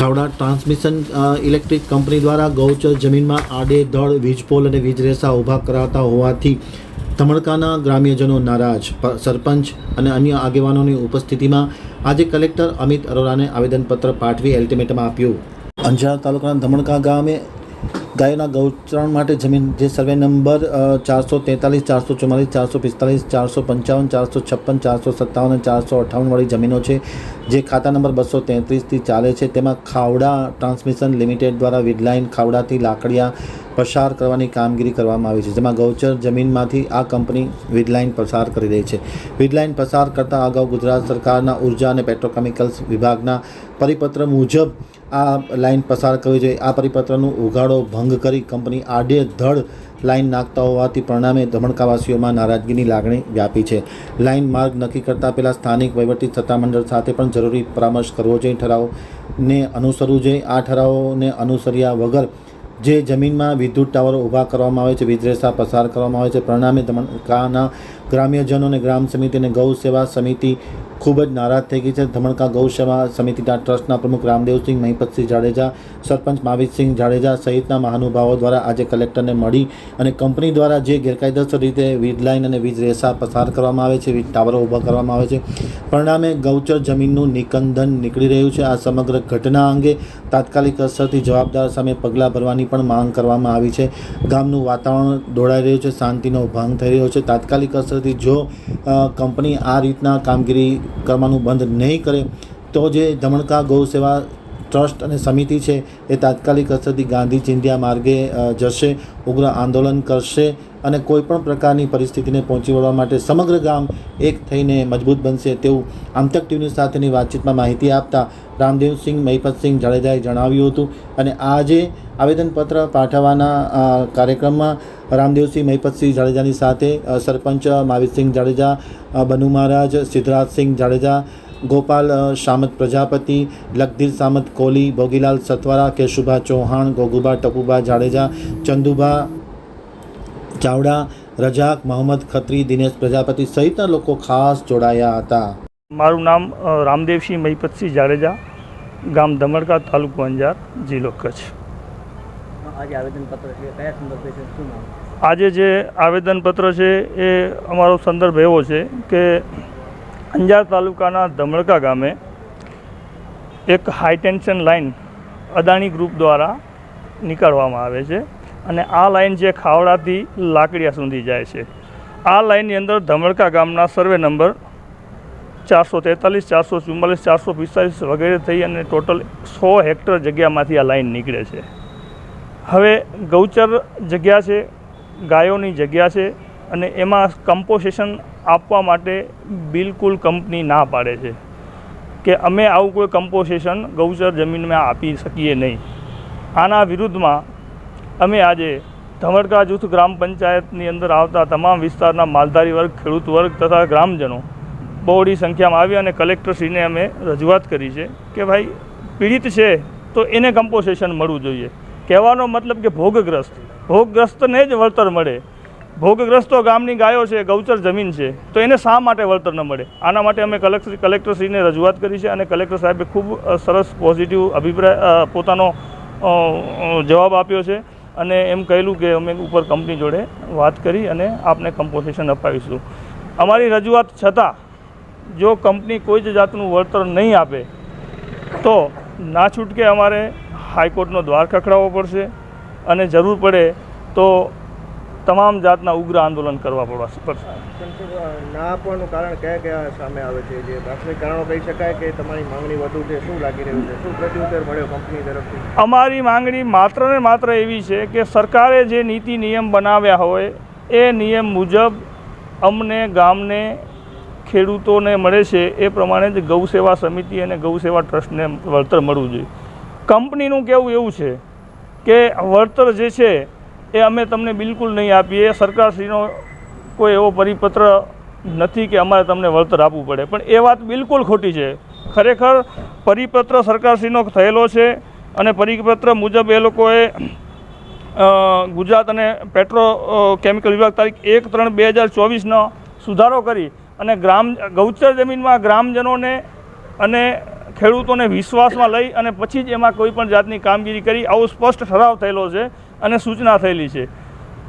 Khavda transmission electric company દ્વારા ગૌચર જમીનમાં આડેધડ વીજપોલ અને વીજરેસા ઊભા કરાતા હોવાથી ધમણકાના ગ્રામ્યજનો નારાજ. સરપંચ અને અન્ય આગેવાનોની ઉપસ્થિતિમાં આજે કલેક્ટર અમિત અરોરાને આવેદનપત્ર પાઠવી અલ્ટિમેટમ આપ્યું. અંજાર તાલુકાના ધમણકા ગામે ગાયોના ગૌચરણ માટે જમીન, જે સર્વે નંબર ચારસો તેતાલીસ, ચારસો ચુમ્માલીસ, ચારસો પિસ્તાલીસ, ચારસો પંચાવન, ચારસો છપ્પન, ચારસો સત્તાવન ચારસો અઠ્ઠાવનવાળી જમીનો છે. જે ખાતા નંબર બસો તેત્રીસથી ચાલે છે. તેમાં ખાવડા ટ્રાન્સમિશન લિમિટેડ દ્વારા વિડલાઇન, ખાવડાથી લાકડિયા પસાર કરવાની કામગીરી કરવામાં આવી છે, જેમાં ગૌચર જમીનમાંથી આ કંપની વિડલાઇન પસાર કરી રહી છે. વિડલાઇન પસાર કરતાં અગાઉ ગુજરાત સરકારના ઊર્જા અને પેટ્રોકેમિકલ્સ વિભાગના પરિપત્ર મુજબ આ લાઇન પસાર કરવી જોઈએ. આ પરિપત્રનું ઉઘાડો ભંગ કરી કંપની આડે ધડ લાઇન નાખતા હોવાથી પરિણામે ધમણકાવાસીઓમાં નારાજગીની લાગણી વ્યાપી છે. લાઇન માર્ગ નક્કી કરતાં પહેલાં સ્થાનિક વહીવટી સત્તામંડળ સાથે પણ જરૂરી પરામર્શ કરવો જોઈએ. ઠરાવને અનુસરવું જોઈએ. આ ઠરાવોને અનુસર્યા વગર જે જમીનમાં વિદ્યુત ટાવરો ઊભા કરવામાં આવે છે વીજરેસા પસાર કરવામાં આવે છે, પરિણામે દમણકાના ગ્રામ્યજનો અને ગ્રામ સમિતિ અને ગૌ સેવા સમિતિ ખૂબ જ નારાજ થઈ ગઈ છે. ધમણકા ગૌસેવા સમિતિના ટ્રસ્ટના પ્રમુખ રામદેવસિંહ, મહિપતસિંહ જાડેજા, સરપંચ માવિતસિંહ જાડેજા સહિતના મહાનુભાવો દ્વારા આજે કલેક્ટરને મળી અને કંપની દ્વારા જે ગેરકાયદેસર રીતે વીજ લાઇન અને વીજ રેસા પસાર કરવામાં આવે છે, વીજ ટાવરો ઊભા કરવામાં આવે છે, પરિણામે ગૌચર જમીનનું નિકંદન નીકળી રહ્યું છે. આ સમગ્ર ઘટના અંગે તાત્કાલિક અસરથી જવાબદાર સામે પગલાં ભરવાની પણ માંગ કરવામાં આવી છે. ગામનું વાતાવરણ દોડાઈ રહ્યું છે, શાંતિનો ભંગ થઈ રહ્યો છે. તાત્કાલિક અસરથી જો કંપની આ રીતના કામગીરી કરવાનું બંધ નહીં કરે તો જે ધમણકા ગૌ સેવા ટ્રસ્ટ અને સમિતિ છે એ તાત્કાલિક અસરથી ગાંધી ચિંધ્યા માર્ગે જશે, ઉગ્ર આંદોલન કરશે અને કોઈપણ પ્રકારની પરિસ્થિતિને પહોંચી વળવા માટે સમગ્ર ગામ એક થઈને મજબૂત બનશે તેવું આમતક ટીવી સાથેની વાતચીતમાં માહિતી આપતા રામદેવસિંહ મહિપતસિંહ જાડેજાએ જણાવ્યું હતું અને આજે આવેદનપત્ર પાઠવવાના કાર્યક્રમમાં રામદેવસિંહ મહિપતસિંહ જાડેજાની સાથે સરપંચ મહાવીરસિંહ જાડેજા બનુ મહારાજ સિદ્ધરાજસિંહ જાડેજા ગોપાલ સામત પ્રજાપતિ લગધીર સામત કોહલી ભોગીલાલ સતવારા કેશુભા ચૌહાણ ગોગુબા ટપુબા જાડેજા ચંદુભા ચાવડા રજાક મોહમ્મદ ખત્રી દિનેશ પ્રજાપતિ સહિતના લોકો ખાસ જોડાયા હતા. મારું નામ રામદેવસિંહ મહીપતસિંહ જાડેજા ગામ ધમડકા તાલુકો અંજાર જિલ્લો કચ્છ. આજે આવેદનપત્ર છે કયા સંદર્ભે છે શું નામ? આજે જે આવેદનપત્ર છે એ અમારો સંદર્ભ એવો છે કે અંજાર તાલુકાના ધમળકા ગામે એક high tension line Adani group દ્વારા નીકાળવામાં આવે છે અને આ લાઇન જે ખાવડાથી લાકડિયા સુધી જાય છે. આ લાઇનની અંદર ધમળકા ગામના સર્વે નંબર ચારસો તેતાલીસ, ચારસો ચુમ્માલીસ, ચારસો પિસ્તાલીસ વગેરે થઈ અને ટોટલ સો હેક્ટર જગ્યામાંથી આ લાઇન નીકળે છે. હવે ગૌચર જગ્યા છે, ગાયોની જગ્યા છે અને એમાં કમ્પોઝિશન આપવા માટે બિલકુલ કંપની ના પાડે છે કે અમે આવું કોઈ કમ્પોઝિશન ગૌચર જમીનમાં આપી શકીએ નહીં. આના વિરુદ્ધમાં અમે આજે ધમડકા જૂથ ગ્રામ પંચાયતની અંદર આવતા તમામ વિસ્તારના માલધારી વર્ગ, ખેડૂત વર્ગ તથા ગ્રામજનો બહોળી સંખ્યામાં આવી અને કલેક્ટરશ્રીને અમે રજૂઆત કરી છે કે ભાઈ પીડિત છે તો એને કમ્પોઝિશન મળવું જોઈએ. કહેવાનો મતલબ કે ભોગગ્રસ્ત. ભોગગ્રસ્તને જ વળતર મળે. ભોગગ્રસ્તો ગામની ગાયો છે, ગૌચર જમીન છે, તો એને શા માટે વળતર ન મળે? આના માટે અમે કલેક્ટર કલેક્ટરશ્રીને રજૂઆત કરી છે અને કલેક્ટર સાહેબે ખૂબ સરસ પોઝિટિવ અભિપ્રાય પોતાનો જવાબ આપ્યો છે અને એમ કહેલું કે અમે ઉપર કંપની જોડે વાત કરી અને આપને કમ્પોઝિશન અપાવીશું. અમારી રજૂઆત છતાં, જો કંપની કોઈ જ જાતનું વળતર નહીં આપે, તો ના છૂટકે અમારે હાઈકોર્ટનો દ્વાર ખખડાવવો પડશે અને જરૂર પડે તો તમામ જાતના ઉગ્ર આંદોલન કરવા પડશે ના આપવાનું કારણ કયા કયા સામે આવે છે? જે પ્રાથમિક કારણો કહી શકાય કે તમારી માંગણી વધુ છે શું લાગી રહ્યું છે? શું પ્રત્યુત્તર મળ્યો કંપની તરફથી? અમારી માંગણી માત્ર ને માત્ર એવી છે કે સરકારે જે નીતિ નિયમ બનાવ્યા હોય એ નિયમ મુજબ અમને ગામને ખેડૂતોને મળે છે એ પ્રમાણે જ ગૌસેવા સમિતિ અને ગૌસેવા ટ્રસ્ટને વળતર મળવું જોઈએ. કંપનીનું કહેવું એવું છે કે વળતર જે છે એ અમે તમને બિલકુલ નહીં આપીએ. સરકારશ્રીનો કોઈ એવો પરિપત્ર નથી કે અમારે તમને વળતર આપવું પડે. પણ એ વાત બિલકુલ ખોટી છે. ખરેખર પરિપત્ર સરકારશ્રીનો થયેલો છે અને પરિપત્ર મુજબ એ લોકોએ ગુજરાત અને પેટ્રો કેમિકલ વિભાગ તારીખ એક ત્રણ બે હજાર ચોવીસનો સુધારો કરી અને ગ્રામ, ગૌચર જમીનમાં ગ્રામજનોને અને ખેડૂતોને વિશ્વાસમાં લઈ અને પછી જ એમાં કોઈ પણ જાતની કામગીરી કરી. આવો સ્પષ્ટ ઠરાવ થયેલો છે. અને સૂચના થયેલી છે.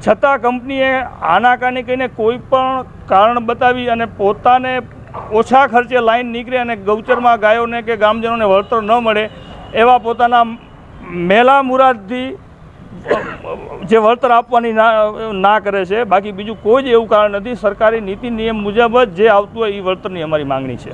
છતાં કંપનીએ આનાકાની કહીને કોઈ પણ કારણ બતાવી અને પોતાને ઓછા ખર્ચે લાઈન નીકળે અને ગૌચરમાં ગાયોને કે ગામજનોને વળતર ન મળે એવા પોતાના મેલા મુરાદથી જે વળતર આપવાની ના કરે છે. બાકી બીજું કોઈ જ એવું કારણ નથી. સરકારી નીતિ નિયમ મુજબ જ જે આવતું હોય એ વળતરની અમારી માંગણી છે.